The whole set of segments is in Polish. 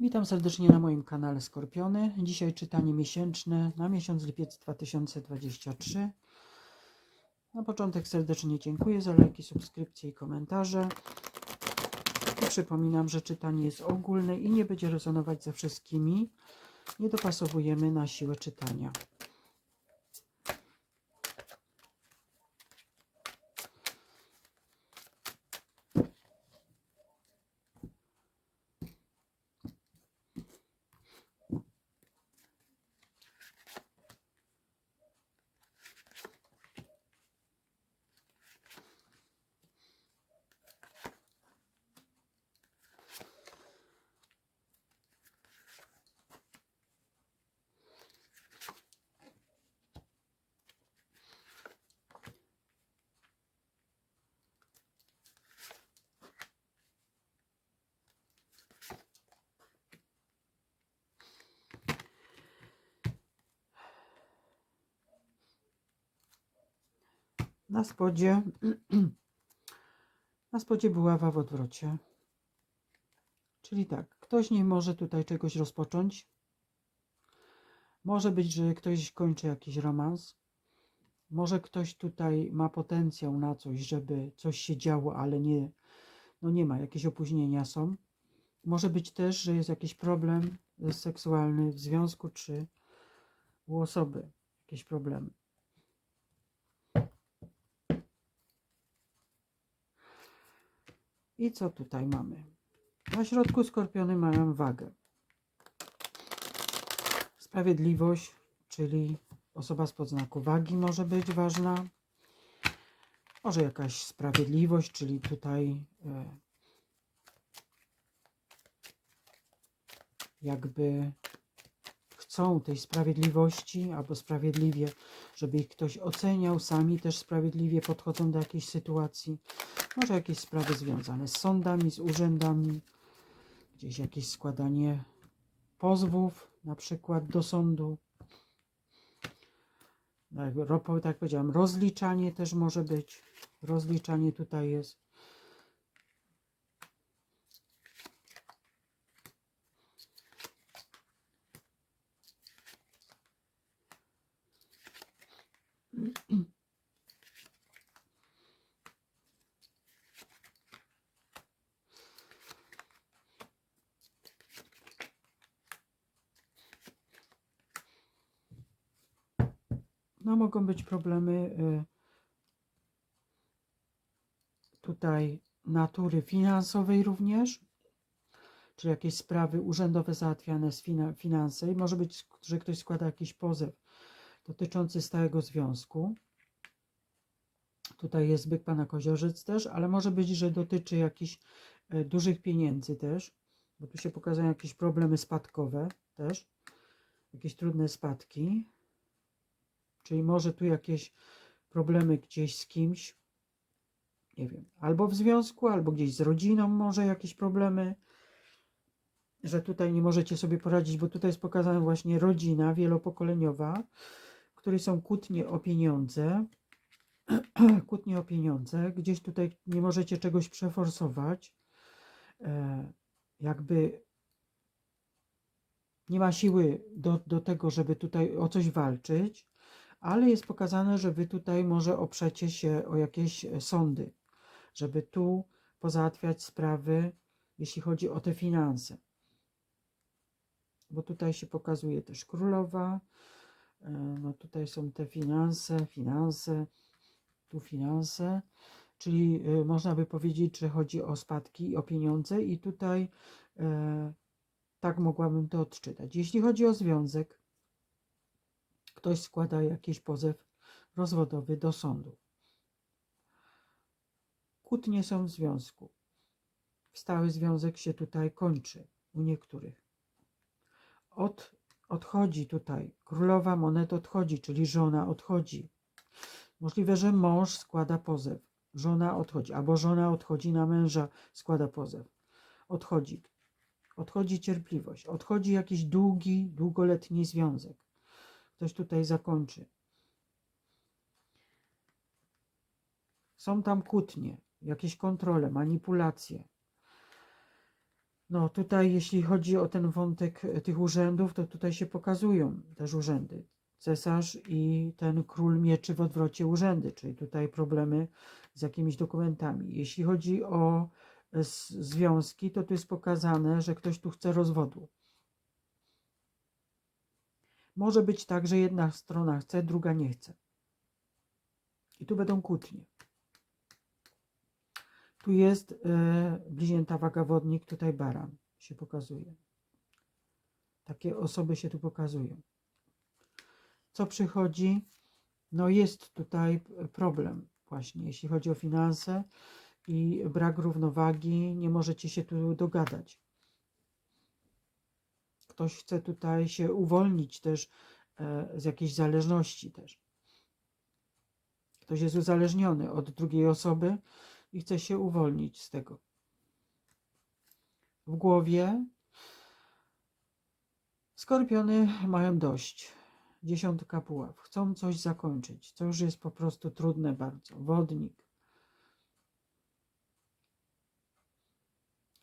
Witam serdecznie na moim kanale Skorpiony. Dzisiaj czytanie miesięczne na miesiąc lipiec 2023. Na początek serdecznie dziękuję za lajki, subskrypcje i komentarze. I przypominam, że czytanie jest ogólne i nie będzie rezonować ze wszystkimi. Nie dopasowujemy na siłę czytania. Na spodzie, na spodzie buława w odwrocie. Czyli tak, ktoś nie może tutaj czegoś rozpocząć. Może być, że ktoś kończy jakiś romans. Może ktoś tutaj ma potencjał na coś, żeby coś się działo, ale nie, no nie ma, jakieś opóźnienia są. Może być też, że jest jakiś problem seksualny w związku, czy u osoby jakieś problemy. I co tutaj mamy? Na środku skorpiony mają wagę. Sprawiedliwość, czyli osoba z podznaku wagi może być ważna. Może jakaś sprawiedliwość, czyli tutaj e, jakby chcą tej sprawiedliwości albo sprawiedliwie, żeby ich ktoś oceniał, sami też sprawiedliwie podchodzą do jakiejś sytuacji. Może jakieś sprawy związane z sądami, z urzędami, gdzieś jakieś składanie pozwów, na przykład do sądu. No, Tak jak powiedziałem, rozliczanie też może być. Rozliczanie tutaj jest. No mogą być problemy y, tutaj natury finansowej również, czy jakieś sprawy urzędowe załatwiane z fina- finanse i może być, że ktoś składa jakiś pozew dotyczący stałego związku. Tutaj jest byk pana Koziorzec też, ale może być, że dotyczy jakichś e, dużych pieniędzy też, bo tu się pokazują jakieś problemy spadkowe też, jakieś trudne spadki. Czyli może tu jakieś problemy gdzieś z kimś, nie wiem, albo w związku, albo gdzieś z rodziną może jakieś problemy, że tutaj nie możecie sobie poradzić, bo tutaj jest pokazana właśnie rodzina wielopokoleniowa, w której są kłótnie o pieniądze, kłótnie o pieniądze, gdzieś tutaj nie możecie czegoś przeforsować, e, jakby nie ma siły do, do tego, żeby tutaj o coś walczyć, ale jest pokazane, że wy tutaj może oprzecie się o jakieś e, sądy, żeby tu pozałatwiać sprawy, jeśli chodzi o te finanse. Bo tutaj się pokazuje też królowa, e, no tutaj są te finanse, finanse, tu finanse, czyli e, można by powiedzieć, że chodzi o spadki, o pieniądze i tutaj tak mogłabym to odczytać. Jeśli chodzi o związek, ktoś składa jakiś pozew rozwodowy do sądu. Kłótnie są w związku. Stały związek się tutaj kończy u niektórych. Od, odchodzi tutaj, królowa monet odchodzi, czyli żona odchodzi. Możliwe, że mąż składa pozew, żona odchodzi, albo żona odchodzi na męża, składa pozew. Odchodzi. Odchodzi cierpliwość, odchodzi jakiś długi, długoletni związek ktoś tutaj zakończy. Są tam kłótnie, jakieś kontrole, manipulacje. No tutaj, jeśli chodzi o ten wątek e, tych urzędów, to tutaj się pokazują też urzędy. Cesarz i ten król mieczy w odwrocie urzędy, czyli tutaj problemy z jakimiś dokumentami. Jeśli chodzi o e, związki, to tu jest pokazane, że ktoś tu chce rozwodu. Może być tak, że jedna strona chce, druga nie chce. I tu będą kłótnie. Tu jest e, bliźnięta waga wodnik, tutaj baran się pokazuje. Takie osoby się tu pokazują. Co przychodzi? No jest tutaj problem właśnie, jeśli chodzi o finanse i brak równowagi, nie możecie się tu dogadać. Ktoś chce tutaj się uwolnić też e, z jakiejś zależności też. Ktoś jest uzależniony od drugiej osoby i chce się uwolnić z tego. W głowie skorpiony mają dość. Dziesiątka puław. Chcą coś zakończyć, co już jest po prostu trudne bardzo. Wodnik.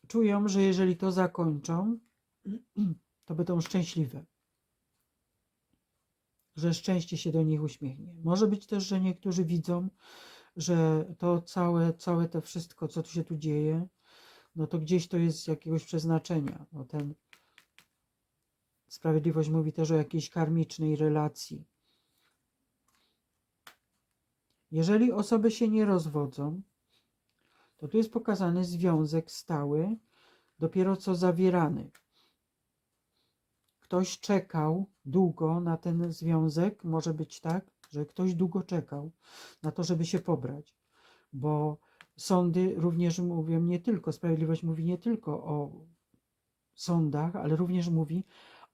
Czują, że jeżeli to zakończą, to będą szczęśliwe. Że szczęście się do nich uśmiechnie. Może być też, że niektórzy widzą, że to całe, całe to wszystko, co tu się tu dzieje, no to gdzieś to jest jakiegoś przeznaczenia. No ten Sprawiedliwość mówi też o jakiejś karmicznej relacji. Jeżeli osoby się nie rozwodzą, to tu jest pokazany związek stały, dopiero co zawierany. Ktoś czekał długo na ten związek, może być tak, że ktoś długo czekał na to, żeby się pobrać, bo sądy również mówią nie tylko, sprawiedliwość mówi nie tylko o sądach, ale również mówi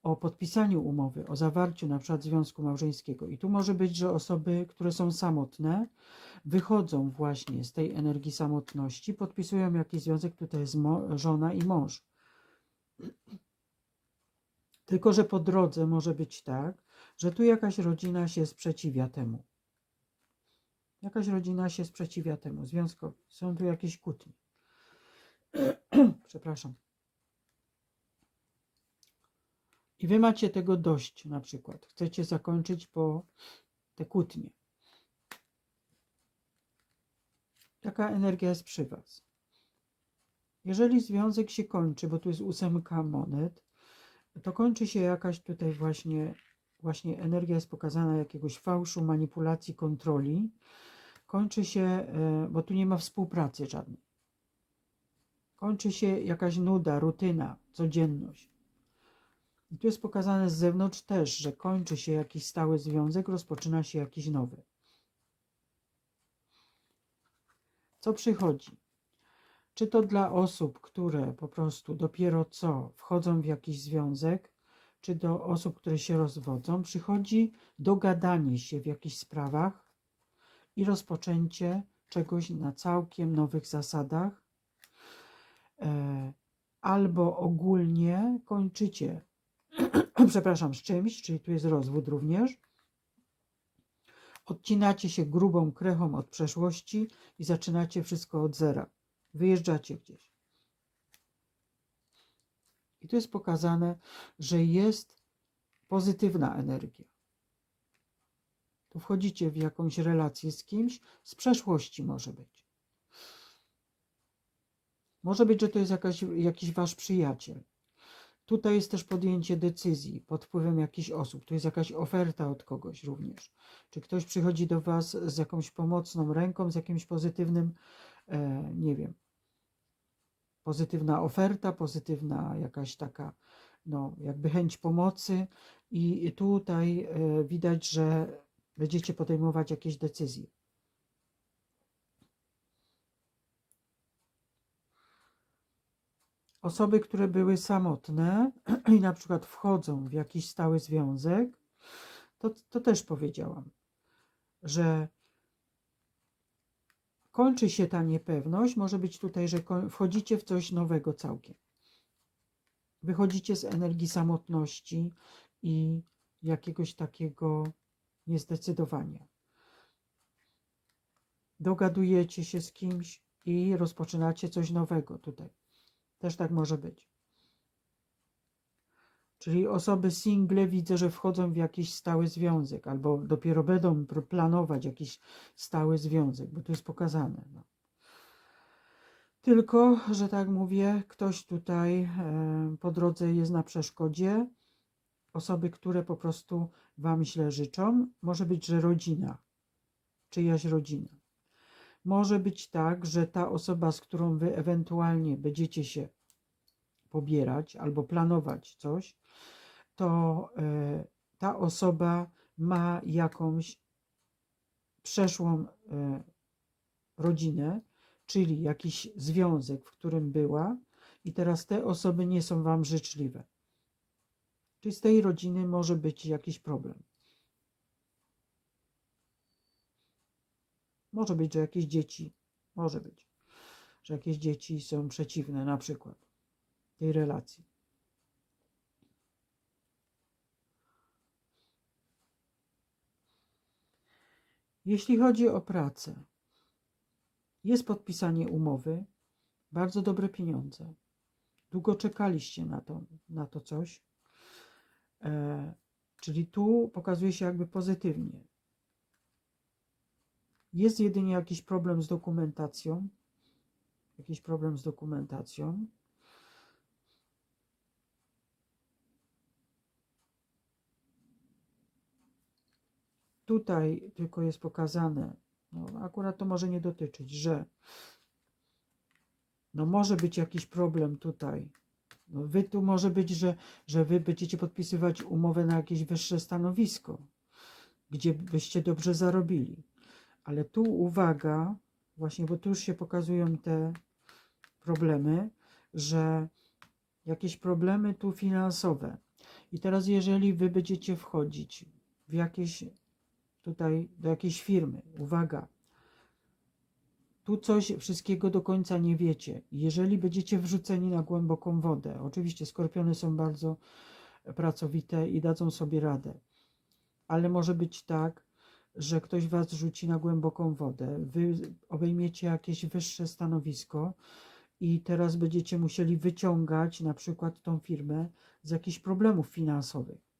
o podpisaniu umowy, o zawarciu na przykład związku małżeńskiego. I tu może być, że osoby, które są samotne, wychodzą właśnie z tej energii samotności, podpisują jakiś związek, tutaj jest żona i mąż. Tylko, że po drodze może być tak, że tu jakaś rodzina się sprzeciwia temu. Jakaś rodzina się sprzeciwia temu, związkowi. Są tu jakieś kłótnie. Przepraszam. I wy macie tego dość, na przykład. Chcecie zakończyć po te kłótnie. Taka energia jest przy was. Jeżeli związek się kończy, bo tu jest ósemka monet, to kończy się jakaś tutaj właśnie, właśnie energia jest pokazana jakiegoś fałszu, manipulacji, kontroli. Kończy się, e, bo tu nie ma współpracy żadnej. Kończy się jakaś nuda, rutyna, codzienność. I tu jest pokazane z zewnątrz też, że kończy się jakiś stały związek, rozpoczyna się jakiś nowy. Co przychodzi? Czy to dla osób, które po prostu dopiero co wchodzą w jakiś związek, czy do osób, które się rozwodzą, przychodzi dogadanie się w jakichś sprawach i rozpoczęcie czegoś na całkiem nowych zasadach, e, albo ogólnie kończycie przepraszam, z czymś, czyli tu jest rozwód również. Odcinacie się grubą krechą od przeszłości i zaczynacie wszystko od zera. Wyjeżdżacie gdzieś. I tu jest pokazane, że jest pozytywna energia. Tu wchodzicie w jakąś relację z kimś, z przeszłości może być. Może być, że to jest jakaś, jakiś wasz przyjaciel. Tutaj jest też podjęcie decyzji pod wpływem jakichś osób. Tu jest jakaś oferta od kogoś również. Czy ktoś przychodzi do Was z jakąś pomocną ręką, z jakimś pozytywnym, e, nie wiem, pozytywna oferta, pozytywna jakaś taka, no, jakby chęć pomocy, i tutaj e, widać, że będziecie podejmować jakieś decyzje. Osoby, które były samotne i na przykład wchodzą w jakiś stały związek, to, to też powiedziałam, że kończy się ta niepewność. Może być tutaj, że wchodzicie w coś nowego całkiem. Wychodzicie z energii samotności i jakiegoś takiego niezdecydowania. Dogadujecie się z kimś i rozpoczynacie coś nowego tutaj. Też tak może być. Czyli osoby single widzę, że wchodzą w jakiś stały związek, albo dopiero będą planować jakiś stały związek, bo to jest pokazane. No. Tylko, że tak mówię, ktoś tutaj e, po drodze jest na przeszkodzie. Osoby, które po prostu Wam źle życzą. Może być, że rodzina, czyjaś rodzina. Może być tak, że ta osoba, z którą Wy ewentualnie będziecie się pobierać albo planować coś, to e, ta osoba ma jakąś przeszłą e, rodzinę, czyli jakiś związek, w którym była, i teraz te osoby nie są Wam życzliwe. Czyli z tej rodziny może być jakiś problem. Może być, że jakieś dzieci, może być, że jakieś dzieci są przeciwne na przykład tej relacji. Jeśli chodzi o pracę, jest podpisanie umowy, bardzo dobre pieniądze. Długo czekaliście na to, na to coś. E, czyli tu pokazuje się jakby pozytywnie. Jest jedynie jakiś problem z dokumentacją. Jakiś problem z dokumentacją. Tutaj tylko jest pokazane, no akurat to może nie dotyczyć, że no może być jakiś problem tutaj. No wy tu może być, że, że wy będziecie podpisywać umowę na jakieś wyższe stanowisko, gdzie byście dobrze zarobili. Ale tu uwaga, właśnie, bo tu już się pokazują te problemy, że jakieś problemy tu finansowe. I teraz, jeżeli wy będziecie wchodzić w jakieś tutaj do jakiejś firmy, uwaga, tu coś wszystkiego do końca nie wiecie. Jeżeli będziecie wrzuceni na głęboką wodę, oczywiście skorpiony są bardzo pracowite i dadzą sobie radę, ale może być tak, że ktoś was rzuci na głęboką wodę, wy obejmiecie jakieś wyższe stanowisko i teraz będziecie musieli wyciągać na przykład tą firmę z jakichś problemów finansowych.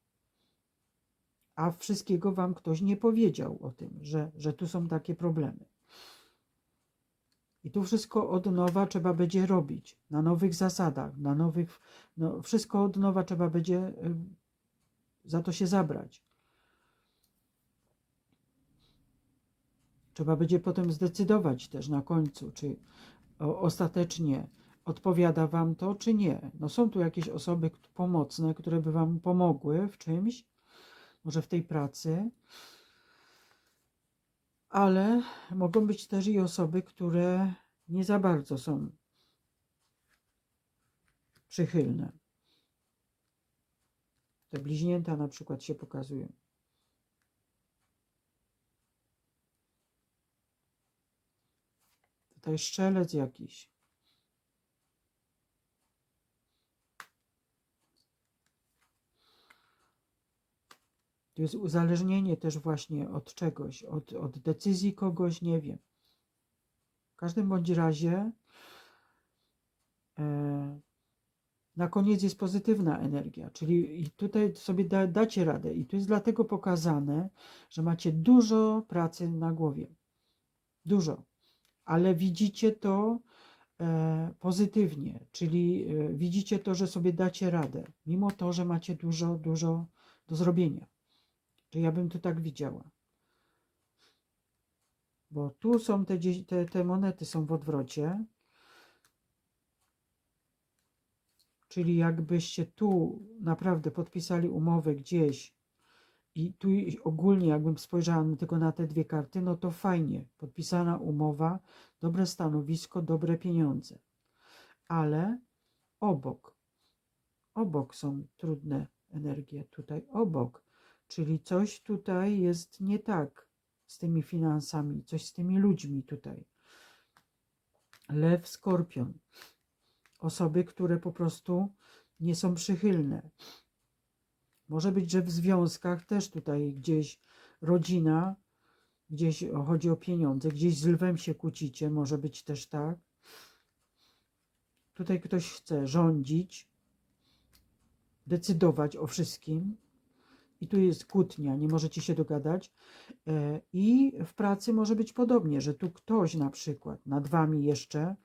A wszystkiego wam ktoś nie powiedział o tym, że, że tu są takie problemy. I tu wszystko od nowa trzeba będzie robić, na nowych zasadach, na nowych, no wszystko od nowa trzeba będzie y, za to się zabrać. Trzeba będzie potem zdecydować też na końcu, czy ostatecznie odpowiada Wam to, czy nie. No są tu jakieś osoby pomocne, które by Wam pomogły w czymś, może w tej pracy, ale mogą być też i osoby, które nie za bardzo są przychylne. Te bliźnięta na przykład się pokazują. Tutaj szczelec jakiś. To jest uzależnienie też właśnie od czegoś, od, od decyzji kogoś, nie wiem. W każdym bądź razie e, na koniec jest pozytywna energia, czyli i tutaj sobie da, dacie radę. I tu jest dlatego pokazane, że macie dużo pracy na głowie. Dużo. Ale widzicie to e, pozytywnie, czyli e, widzicie to, że sobie dacie radę, mimo to, że macie dużo, dużo do zrobienia. Czy ja bym to tak widziała? Bo tu są te, te, te monety są w odwrocie. Czyli jakbyście tu naprawdę podpisali umowę gdzieś i tu ogólnie jakbym spojrzała tylko na te dwie karty, no to fajnie. Podpisana umowa, dobre stanowisko, dobre pieniądze. Ale obok, obok są trudne energie tutaj, obok. Czyli coś tutaj jest nie tak z tymi finansami, coś z tymi ludźmi tutaj. Lew, skorpion. Osoby, które po prostu nie są przychylne. Może być, że w związkach też tutaj gdzieś rodzina, gdzieś chodzi o pieniądze, gdzieś z lwem się kłócicie, może być też tak. Tutaj ktoś chce rządzić, decydować o wszystkim. I tu jest kłótnia, nie możecie się dogadać. E, I w pracy może być podobnie, że tu ktoś na przykład nad wami jeszcze,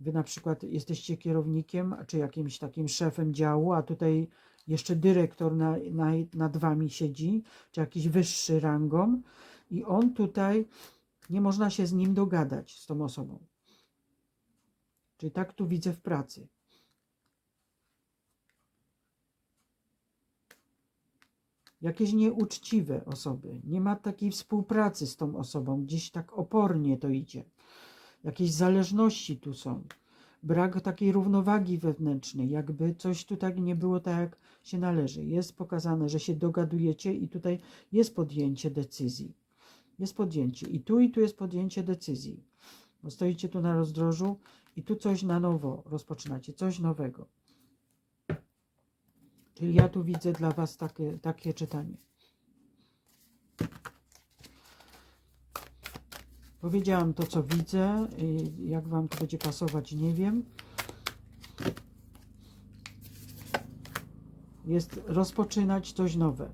wy na przykład jesteście kierownikiem czy jakimś takim szefem działu, a tutaj jeszcze dyrektor na, na, nad wami siedzi, czy jakiś wyższy rangą, i on tutaj nie można się z nim dogadać, z tą osobą. Czyli tak tu widzę w pracy. Jakieś nieuczciwe osoby. Nie ma takiej współpracy z tą osobą. Gdzieś tak opornie to idzie. Jakieś zależności tu są. Brak takiej równowagi wewnętrznej. Jakby coś tu tak nie było tak, jak się należy. Jest pokazane, że się dogadujecie i tutaj jest podjęcie decyzji. Jest podjęcie. I tu, i tu jest podjęcie decyzji. Bo stoicie tu na rozdrożu i tu coś na nowo rozpoczynacie. Coś nowego. Czyli ja tu widzę dla Was takie, takie czytanie. Powiedziałam to, co widzę. Jak Wam to będzie pasować, nie wiem. Jest rozpoczynać coś nowe.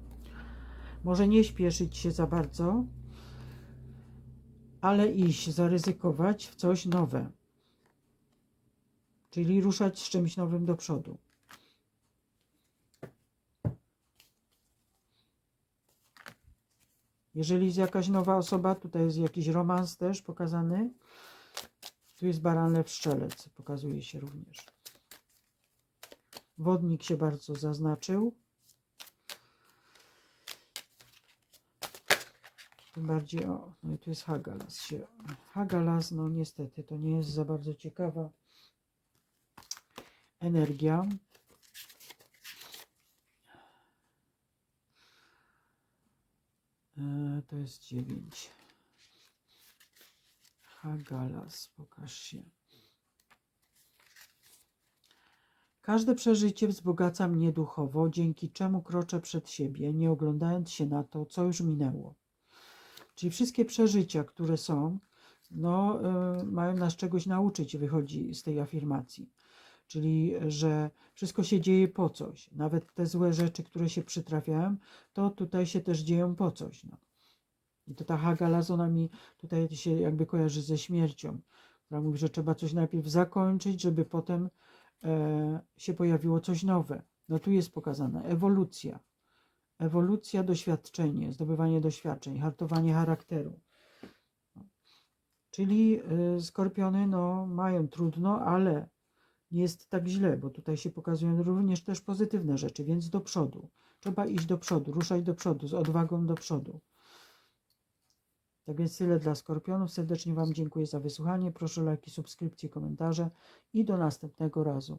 Może nie śpieszyć się za bardzo, ale iść, zaryzykować w coś nowe. Czyli ruszać z czymś nowym do przodu. Jeżeli jest jakaś nowa osoba, tutaj jest jakiś romans też pokazany. Tu jest baran lew strzelec, pokazuje się również. Wodnik się bardzo zaznaczył. Tym bardziej, o, no i tu jest Hagalas. Hagalas, no niestety, to nie jest za bardzo ciekawa energia. To jest 9. Hagalas, pokaż się. Każde przeżycie wzbogaca mnie duchowo, dzięki czemu kroczę przed siebie, nie oglądając się na to, co już minęło. Czyli wszystkie przeżycia, które są, no, y, mają nas czegoś nauczyć, wychodzi z tej afirmacji. Czyli, że wszystko się dzieje po coś. Nawet te złe rzeczy, które się przytrafiają, to tutaj się też dzieją po coś. No. I to ta Hagalas, ona mi tutaj się jakby kojarzy ze śmiercią, która mówi, że trzeba coś najpierw zakończyć, żeby potem e, się pojawiło coś nowe. No tu jest pokazana ewolucja. Ewolucja, doświadczenie, zdobywanie doświadczeń, hartowanie charakteru. Czyli y, skorpiony no, mają trudno, ale nie jest tak źle, bo tutaj się pokazują również też pozytywne rzeczy, więc do przodu. Trzeba iść do przodu, ruszać do przodu, z odwagą do przodu. Tak więc tyle dla skorpionów. Serdecznie Wam dziękuję za wysłuchanie. Proszę o lajki, subskrypcje, komentarze i do następnego razu.